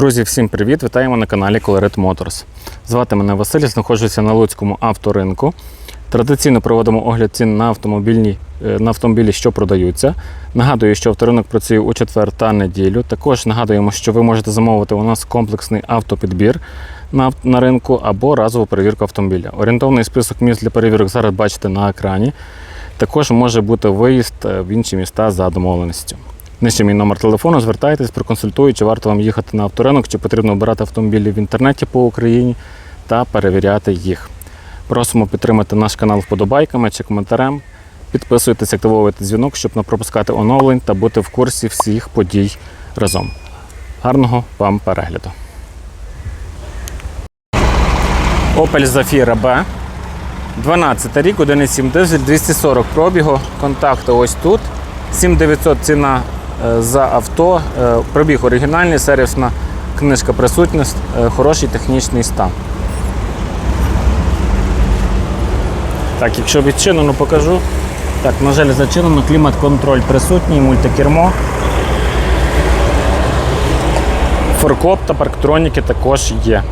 Друзі, всім привіт! Вітаємо на каналі Colorit Motors. Звати мене Василь, знаходжуся на Луцькому авторинку. Традиційно проводимо огляд цін на, автомобільні, е, на автомобілі, що продаються. Нагадую, що авторинок працює у четвер та неділю. Також нагадуємо, що ви можете замовити у нас комплексний автопідбір на, на ринку або разову перевірку автомобіля. Орієнтовний список міст для перевірок зараз бачите на екрані. Також може бути виїзд е, в інші міста за домовленістю. Нижче мій номер телефону, звертайтесь, проконсультую, чи варто вам їхати на авторинок, чи потрібно обирати автомобілі в інтернеті по Україні та перевіряти їх. Просимо підтримати наш канал вподобайками чи коментарем. Підписуйтесь, активовуйте дзвінок, щоб не пропускати оновлень та бути в курсі всіх подій разом. Гарного вам перегляду. Opel Zafira B. 12 рік, 1,7 дизель, 240 пробігу. Контакти ось тут. 7900 ціна за авто. Е, Пробіг оригінальний, сервісна книжка присутність, е, хороший технічний стан. Так, якщо відчинено, покажу. Так, на жаль, зачинено, клімат-контроль присутній, мультикермо. Форкоп та парктроніки також є.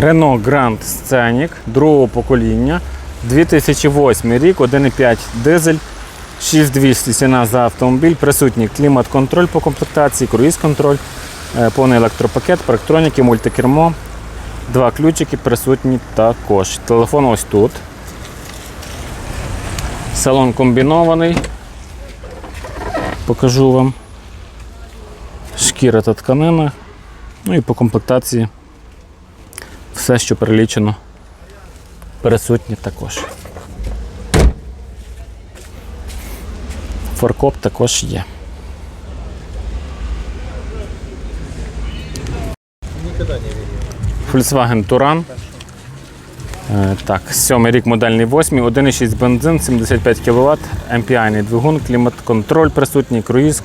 Renault Grand Scenic другого покоління, 2008 рік, 1,5 дизель, 6200 ціна за автомобіль, присутній клімат-контроль по комплектації, круїз-контроль, е, повний електропакет, парктроніки, мультикермо, два ключики присутні також. Телефон ось тут. Салон комбінований. Покажу вам. Шкіра та тканина. Ну і по комплектації все, що перелічено, присутнє також. Форкоп також є. Volkswagen Touran. Е, Так, сьомий рік модельний восьмий, 1,6 бензин, 75 кВт, MPI двигун, клімат-контроль присутній, круїз.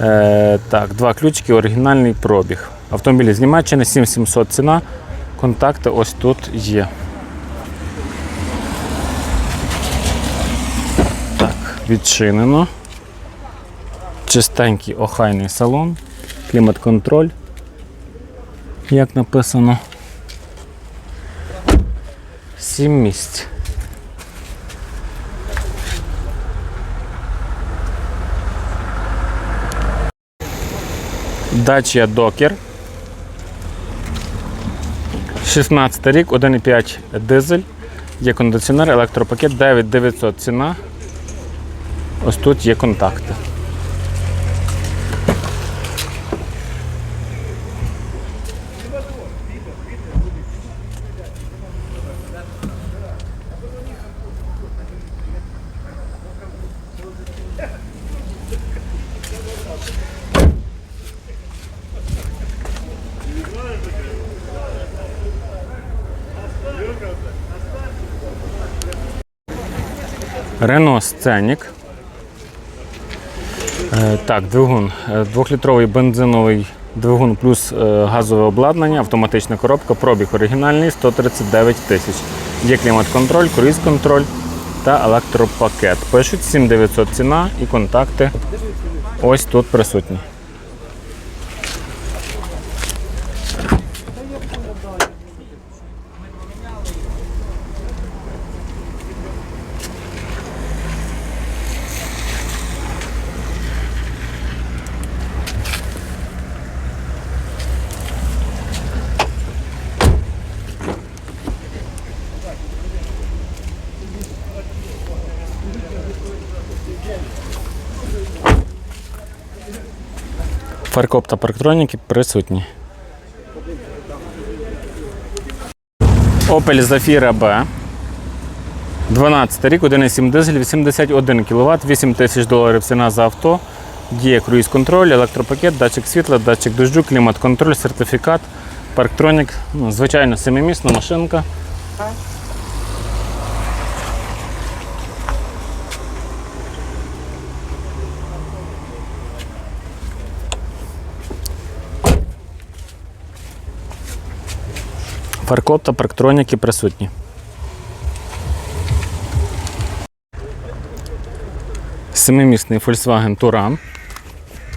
Е, так, два ключики, оригінальний пробіг. Автомобілі з Німеччини, 7700 ціна. Контакти ось тут є. Так, відчинено. Чистенький охайний салон, клімат-контроль, як написано. Сім місць. Dacia Docker. 16 рік, 1,5 дизель, є кондиціонер, електропакет 9900 ціна. Ось тут є контакти. Renault Scenic. Е, Так, двигун. Е, Двохлітровий бензиновий двигун плюс е, газове обладнання, автоматична коробка, пробіг оригінальний 139 тисяч. Є клімат-контроль, круїз-контроль та електропакет. Пишуть 7900 ціна і контакти ось тут присутні. Фаркоп та парктроніки присутні. Opel Zafira B. 12 рік, 1,7 дизель, 81 кВт, 8 тисяч доларів ціна за авто. Діє круїз-контроль, електропакет, датчик світла, датчик дощу, клімат-контроль, сертифікат, парктронік. Ну, звичайно, семимісна машинка. Фаркоп та парктроніки присутні. Семимісний Volkswagen Touran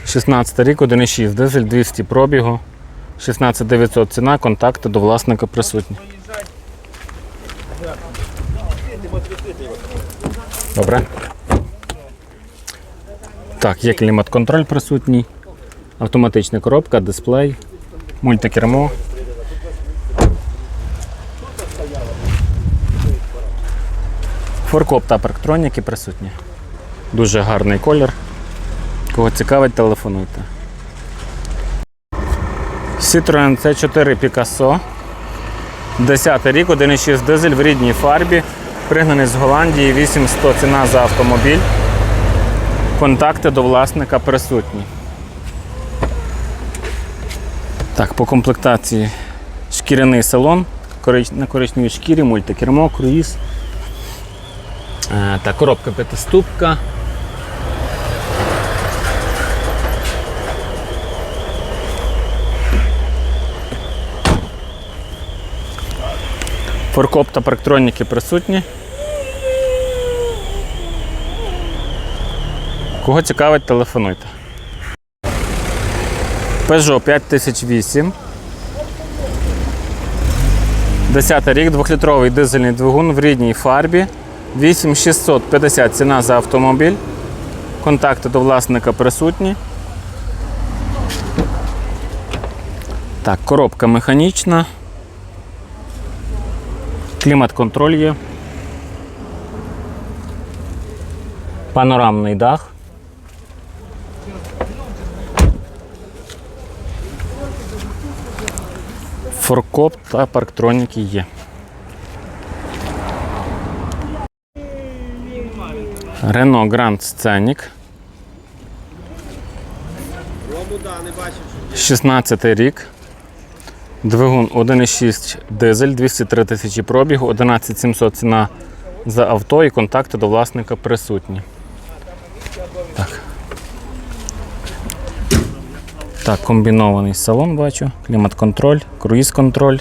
16 рік, 1,6, дизель 200 пробігу, 16900 ціна, контакти до власника присутні. Добре. Так, є клімат-контроль присутній, автоматична коробка, дисплей, мультикермо. Форкоп та парктроніки присутні. Дуже гарний колір. Кого цікавить, телефонуйте. Citroen C4 Picasso. 10 рік, 1,6 дизель в рідній фарбі. Пригнаний з Голландії, 8100 ціна за автомобіль. Контакти до власника присутні. Так, по комплектації шкіряний салон на коричневій шкірі, мультикермо, круїз. Е, Так, коробка п'ятиступка. Форкоп та парктроніки присутні. Кого цікавить, телефонуйте. Peugeot 5008. 10 рік, 2-літровий дизельний двигун в рідній фарбі. 8650 ціна за автомобіль. Контакти до власника присутні. Так, коробка механічна. Клімат-контроль є. Панорамний дах. Форкоп та парктроніки є. Renault Grand Scenic. 16 рік. Двигун 1,6 дизель, 203 тисячі пробігу, 11700 ціна за авто і контакти до власника присутні. Так. Так, комбінований салон бачу, клімат-контроль, круїз-контроль.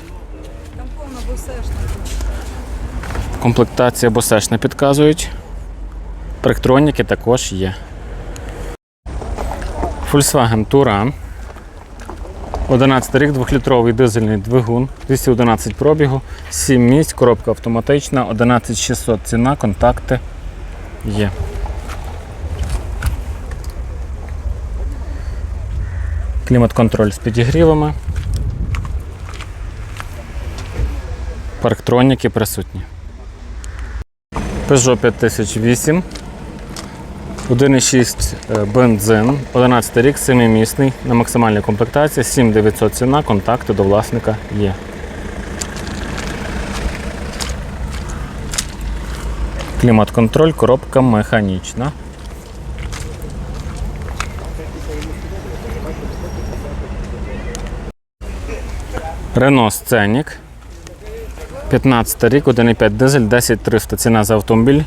Комплектація босешна підказують. Парктроніки також є. Volkswagen Touran. 11 рік, 2-літровий дизельний двигун, 211 пробігу, 7 місць, коробка автоматична, 11600 ціна, контакти є. Клімат-контроль з підігрівами. Парктроніки присутні. Peugeot 5008. 1,6 е, бензин, 11 рік, 7-місний, на максимальній комплектації, 7900 ціна, контакти до власника є. Клімат-контроль, коробка механічна. Renault Scenic. 15 рік, 1,5 дизель, 10300 ціна за автомобіль.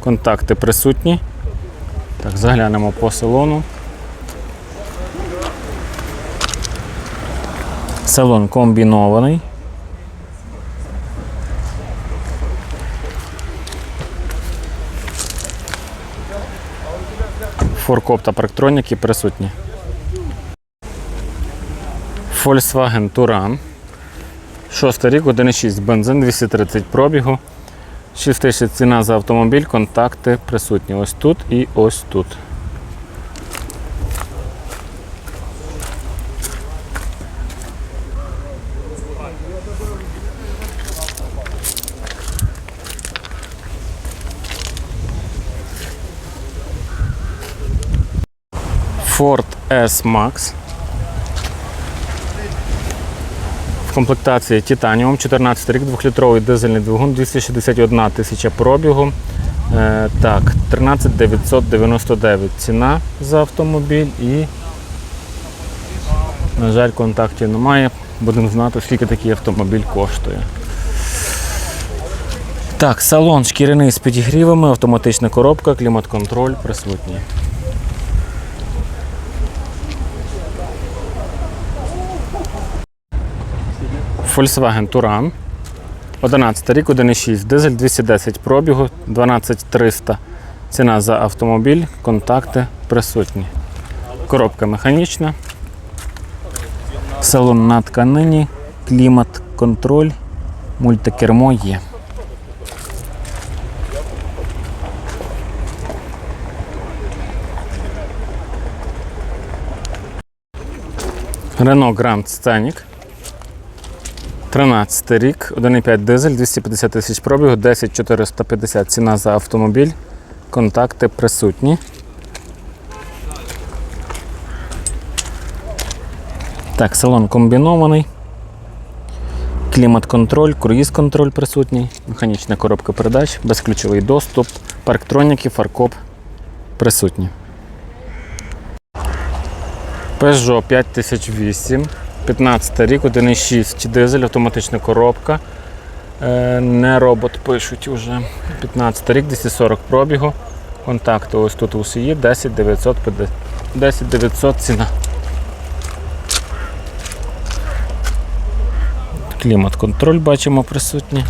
Контакти присутні. Так, заглянемо по салону. Салон комбінований. Форкоп та парктроніки присутні. Volkswagen Touran. Шостий рік, 1,6 бензин, 230 пробігу. 6 тисяч ціна за автомобіль, контакти присутні ось тут і ось тут. Ford S-Max. Комплектації Titanium, 14 рік, 2-літровий дизельний двигун, 261 тисяча пробігу. Е, так, 13 999 ціна за автомобіль і, на жаль, контактів немає. Будемо знати, скільки такий автомобіль коштує. Так, салон шкіряний з підігрівами, автоматична коробка, клімат-контроль присутній. Volkswagen Touran. 11 рік, 1,6 дизель, 210 пробігу, 12300 ціна за автомобіль, контакти присутні. Коробка механічна. Салон на тканині, клімат, контроль, мультикермо є. Renault Grand Scenic. 13 рік, 1,5 дизель, 250 тисяч пробігу, 10 450 ціна за автомобіль. Контакти присутні. Так, салон комбінований. Клімат-контроль, круїз-контроль присутній, механічна коробка передач, безключовий доступ, парктроніки, фаркоп присутні. Peugeot 5008, 15 рік, 1,6 дизель, автоматична коробка. Е, Не робот пишуть уже. 15 рік, 240 пробігу. Контакти ось тут усі є, 10 900, 10 900 ціна. Клімат-контроль бачимо присутній.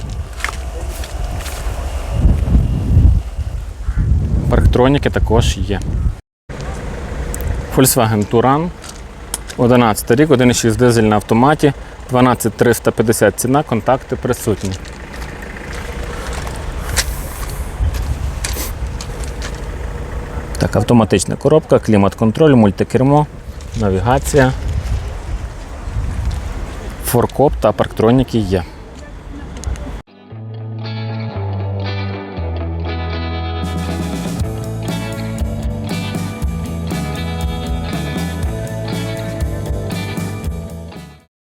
Парктроніки також є. Volkswagen Touran. 11 рік, 1,6 дизель на автоматі, 12350 ціна, контакти присутні. Так, автоматична коробка, клімат-контроль, мультикермо, навігація. Форкоп та парктроніки є.